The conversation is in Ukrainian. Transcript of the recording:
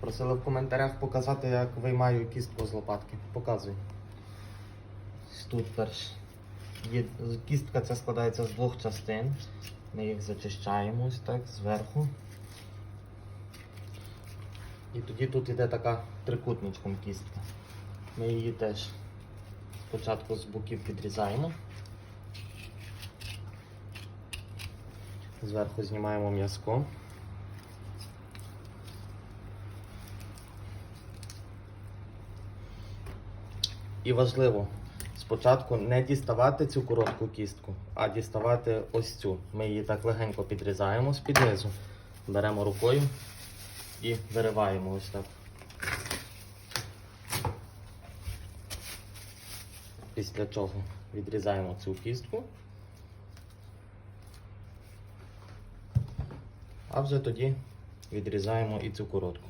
Просили в коментарях показати, як виймаю кістку з лопатки. Показуй. Тут перш. Є, кістка ця складається з двох частин. Ми їх зачищаємо ось так зверху. І тоді тут іде така трикутничком кістка. Ми її теж спочатку з боків підрізаємо. Зверху знімаємо м'язко. І важливо спочатку не діставати цю коротку кістку, а діставати ось цю. Ми її так легенько підрізаємо з-під низу, беремо рукою і вириваємо ось так. Після чого відрізаємо цю кістку. А вже тоді відрізаємо і цю коротку.